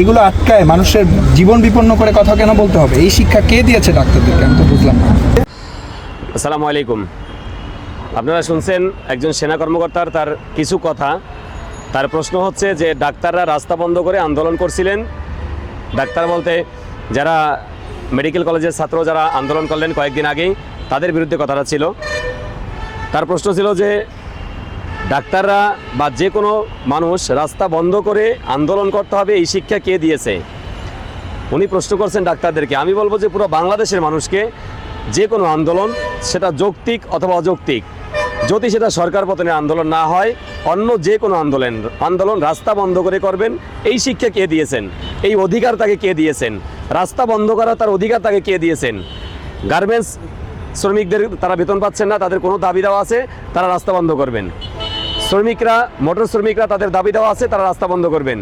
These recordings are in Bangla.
এগুলো আটকায় মানুষের জীবন বিপন্ন করে কথা কেন বলতে হবে? এই শিক্ষা কে দিয়েছে ডাক্তারদেরকে? আমি তো বুঝলাম না। আসসালামু আলাইকুম। আপনারা শুনছেন একজন সেনা কর্মকর্তার তার কিছু কথা। তার প্রশ্ন হচ্ছে যে, ডাক্তাররা রাস্তা বন্ধ করে আন্দোলন করছিলেন। ডাক্তার বলতে, যারা মেডিকেল কলেজের ছাত্র যারা আন্দোলন করলেন কয়েকদিন আগেই, তাদের বিরুদ্ধে কথাটা ছিল। তার প্রশ্ন ছিল যে ডাক্তাররা বা যে কোনো মানুষ রাস্তা বন্ধ করে আন্দোলন করতে হবে, এই শিক্ষা কে দিয়েছে? উনি প্রশ্ন করছেন ডাক্তারদেরকে, আমি বলব যে পুরো বাংলাদেশের মানুষকে যে কোনো আন্দোলন, সেটা যৌক্তিক অথবা অযৌক্তিক, যদি সেটা সরকার পতনের আন্দোলন না হয়, অন্য যে কোনো আন্দোলন আন্দোলন রাস্তা বন্ধ করে করবেন, এই শিক্ষা কে দিয়েছেন? এই অধিকার তাকে কে দিয়েছেন? রাস্তা বন্ধ করা তার অধিকার তাকে কে দিয়েছেন? গার্মেন্টস শ্রমিকদের তারা বেতন পাচ্ছেন না, তাদের কোনো দাবি দেওয়া আছে, তারা রাস্তা বন্ধ করবেন। শ্রমিকরা, মোটর শ্রমিকরা তাদের দাবি দেওয়া আছে, তারা রাস্তা বন্ধ করবেন।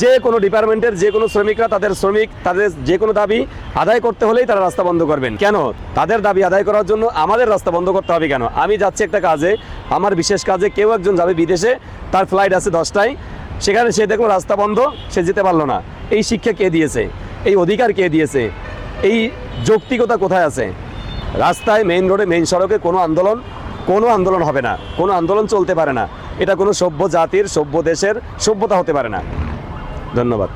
যে কোনো ডিপার্টমেন্টের, যে কোনো শ্রমিকরা তাদের শ্রমিক, তাদের যে কোনো দাবি আদায় করতে হলেই তারা রাস্তা বন্ধ করবেন। কেন? তাদের দাবি আদায় করার জন্য আমাদের রাস্তা বন্ধ করতে হবে কেন? আমি যাচ্ছি একটা কাজে, আমার বিশেষ কাজে কেউ একজন যাবে বিদেশে, তার ফ্লাইট আছে দশটায়, সেখানে সে দেখল রাস্তা বন্ধ, সে যেতে পারল না। এই শিক্ষা কে দিয়েছে? এই অধিকার কে দিয়েছে? এই যৌক্তিকতা কোথায় আছে? রাস্তায় মেইন রোডে মেইন সড়কে কোনো আন্দোলন কোনো আন্দোলন হবে না, কোনো আন্দোলন চলতে পারে না। এটা কোনো সভ্য জাতির, সভ্য দেশের সভ্যতা হতে পারে না। ধন্যবাদ।